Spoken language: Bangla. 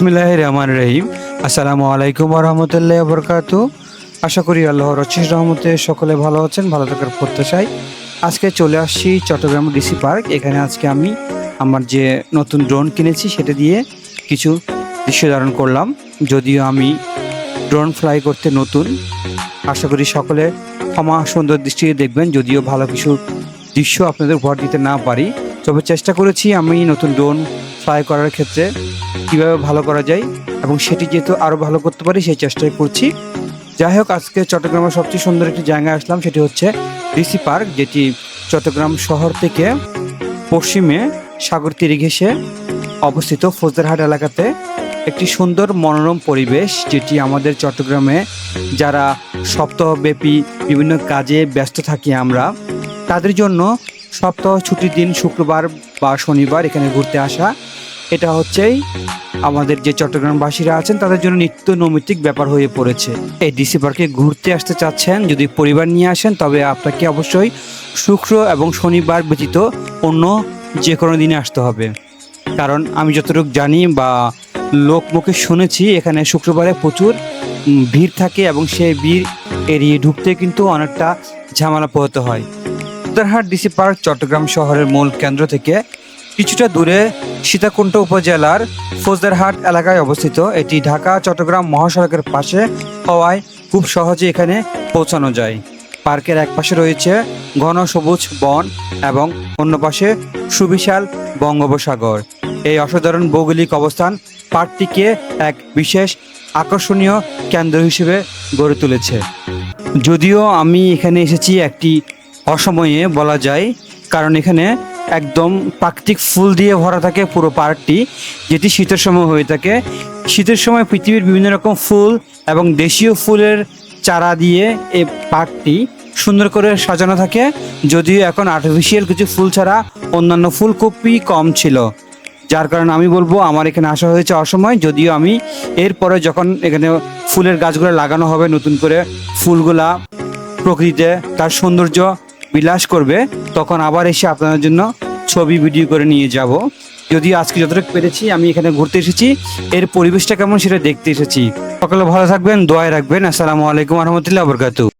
বিসমিল্লাহ রহমান রহিম। আসসালামু আলাইকুম রহমতুল্লাহ বরকাতু আশা করি আল্লাহর রচিস রহমতে সকলে ভালো আছেন, ভালো থাকার প্রত্যাশায়। আজকে চলে আসছি চট্টগ্রাম ডিসি পার্ক। এখানে আজকে আমি আমার যে নতুন ড্রোন কিনেছি সেটা দিয়ে কিছু দৃশ্য ধারণ করলাম। যদিও আমি ড্রোন ফ্লাই করতে নতুন। আশা করি সকলে ক্ষমা সুন্দর দৃষ্টিতে দেখবেন। যদিও ভালো কিছু দৃশ্য আপনাদের উপহার দিতে না পারি। তবে চেষ্টা করেছি আমি নতুন ড্রোন ফ্লাই করার ক্ষেত্রে। কীভাবে ভালো করা যায় এবং সেটি যেহেতু আরও ভালো করতে পারি, সেই চেষ্টাই করছি। যাই হোক, আজকে চট্টগ্রামের সবচেয়ে সুন্দর একটি জায়গায় আসলাম, সেটি হচ্ছে ডিসি পার্ক, যেটি চট্টগ্রাম শহর থেকে পশ্চিমে সাগর তীরে ঘেঁষে অবস্থিত ফৌজদারহাট এলাকাতে একটি সুন্দর মনোরম পরিবেশ, যেটি আমাদের চট্টগ্রামে যারা সপ্তাহব্যাপী বিভিন্ন কাজে ব্যস্ত থাকি আমরা, তাদের জন্য সপ্তাহ ছুটির দিন শুক্রবার বা শনিবার এখানে ঘুরতে আসা এটা হচ্ছেই আমাদের যে চট্টগ্রামবাসীরা আছেন, তাদের জন্য নিত্য নৈমিত্তিক ব্যাপার হয়ে পড়েছে। এই ডিসি পার্কে ঘুরতে আসতে চাচ্ছেন, যদি পরিবার নিয়ে আসেন, তবে আপনাকে অবশ্যই শুক্র এবং শনিবার ব্যতীত অন্য যে কোনো দিনে আসতে হবে। কারণ আমি যতটুকু জানি বা লোকমুখে শুনেছি, এখানে শুক্রবারে প্রচুর ভিড় থাকে এবং সেই ভিড় এড়িয়ে ঢুকতে কিন্তু অনেকটা ঝামেলা পোহাতে হয়। উত্তরহাট ডিসি পার্ক চট্টগ্রাম শহরের মূল কেন্দ্র থেকে কিছুটা দূরে সীতাকুণ্ড উপজেলার ফৌজদারহাট এলাকায় অবস্থিত এটি ঢাকা, চট্টগ্রাম মহাসড়কের পাশে হওয়ায় খুব সহজে এখানে পৌঁছানো যায়। পার্কের এক পাশে রয়েছে ঘন সবুজ বন এবং অন্য পাশে সুবিশাল বঙ্গোপসাগর। এই অসাধারণ ভৌগোলিক অবস্থান পার্কটিকে এক বিশেষ আকর্ষণীয় কেন্দ্র হিসেবে গড়ে তুলেছে। যদিও আমি এখানে এসেছি একটি অসময়ে বলা যায়, কারণ এখানে একদম প্রাকৃতিক ফুল দিয়ে ভরা থাকে পুরো পার্কটি যেটি শীতের সময় হয়ে থাকে। শীতের সময় পৃথিবীর বিভিন্ন রকম ফুল এবং দেশীয় ফুলের চারা দিয়ে এই পার্কটি সুন্দর করে সাজানো থাকে। যদিও এখন আর্টিফিশিয়াল কিছু ফুল ছাড়া অন্যান্য ফুল খুবই কম ছিল। যার কারণে আমি বলব, আমার এখানে আসা হয়েছে অসময়। যদিও আমি এরপরে যখন এখানে ফুলের গাছগুলো লাগানো হবে, নতুন করে ফুলগুলা প্রকৃতিতে তার সৌন্দর্য বিলাস করবে, তখন আবার এসে আপনাদের জন্য ছবি, ভিডিও করে নিয়ে যাব। যদিও আজকে যতটুকু পেরেছি, আমি এখানে ঘুরতে এসেছি। এর পরিবেশটা কেমন সেটা দেখতে এসেছি। সকলে ভালো থাকবেন, দোয়ায় রাখবেন। আসসালামু আলাইকুম রহমতুল্লাহ বরকাতু